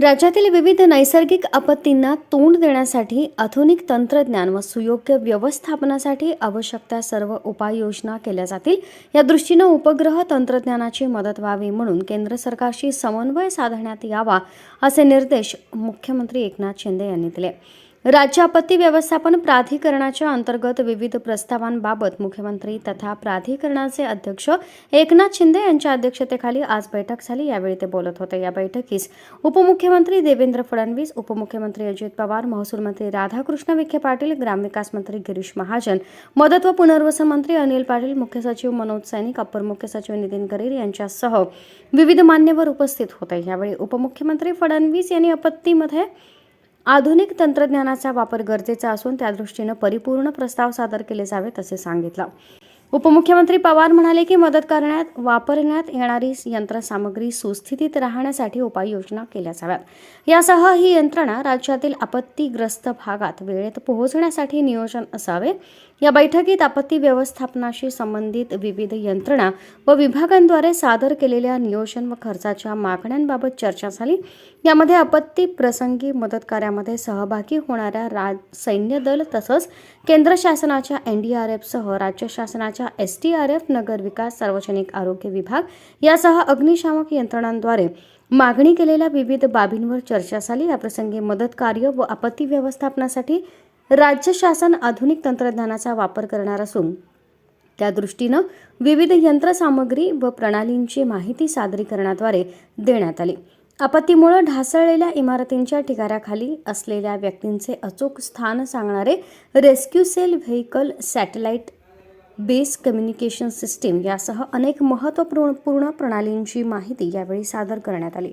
राज्यातील विविध नैसर्गिक आपत्तींना तोंड देण्यासाठी आधुनिक तंत्रज्ञान व सुयोग्य व्यवस्थापनासाठी आवश्यक त्या सर्व उपाययोजना केल्या जातील. या दृष्टीनं उपग्रह तंत्रज्ञानाची मदत व्हावी म्हणून केंद्र सरकारशी समन्वय साधण्यात यावा असे निर्देश मुख्यमंत्री एकनाथ शिंदे यांनी दिले. राज्य आपत्ती व्यवस्थापन प्राधिकरणाच्या अंतर्गत विविध प्रस्तावांबाबत मुख्यमंत्री तथा प्राधिकरणाचे अध्यक्ष एकनाथ शिंदे यांच्या अध्यक्षतेखाली आज बैठक झाली. यावेळी ते बोलत होते. या बैठकीस उपमुख्यमंत्री देवेंद्र फडणवीस उपमुख्यमंत्री अजित पवार महसूल मंत्री राधाकृष्ण विखे पाटील ग्रामविकास मंत्री गिरीश महाजन मदत व पुनर्वसन मंत्री अनिल पाटील मुख्य सचिव मनोज सैनिक अप्पर मुख्य सचिव नितीन करीर यांच्यासह विविध मान्यवर उपस्थित होते. यावेळी उपमुख्यमंत्री फडणवीस यांनी आपत्तीमध्ये आधुनिक तंत्रज्ञानाचा वापर गरजेचा असून त्यादृष्टीनं परिपूर्ण प्रस्ताव सादर केले जावेत असे सांगितलं. उपमुख्यमंत्री पवार म्हणाले की मदत करण्यात वापरण्यात येणारी यंत्रसामग्री सुस्थितीत राहण्यासाठी उपाययोजना केल्या जाव्यात. यासह ही यंत्रणा राज्यातील आपत्तीग्रस्त भागात वेळेत पोहोचण्यासाठी नियोजन असावे. या बैठकीत आपत्ती व्यवस्थापनाशी संबंधित विविध यंत्रणा व विभागांद्वारे सादर केलेल्या नियोजन व खर्चाच्या मागण्यांबाबत चर्चा झाली. यामध्ये आपत्ती प्रसंगी मदत कार्यामध्ये सहभागी होणाऱ्या राज सैन्य दल तसंच केंद्र शासनाच्या एन डी आर एफसह राज्य शासनाच्या एस टी आर एफ नगर विकास सार्वजनिक आरोग्य विभाग यासह अग्निशामक यंत्रणांद्वारे मागणी केलेल्या विविध बाबींवर चर्चा झाली. याप्रसंगी मदत कार्य व आपत्ती व्यवस्थापनासाठी राज्य शासन आधुनिक तंत्रज्ञानाचा वापर करणार असून त्या दृष्टीनं विविध यंत्रसामग्री व प्रणालींची माहिती सादरीकरणाद्वारे देण्यात आली. आपत्तीमुळे ढासळलेल्या इमारतींच्या ठिकाऱ्याखाली असलेल्या व्यक्तींचे अचूक स्थान सांगणारे rescue cell vehicle satellite base communication system यासह अनेक महत्त्वपूर्ण पूर्ण प्रणालींची माहिती यावेळी सादर करण्यात आली.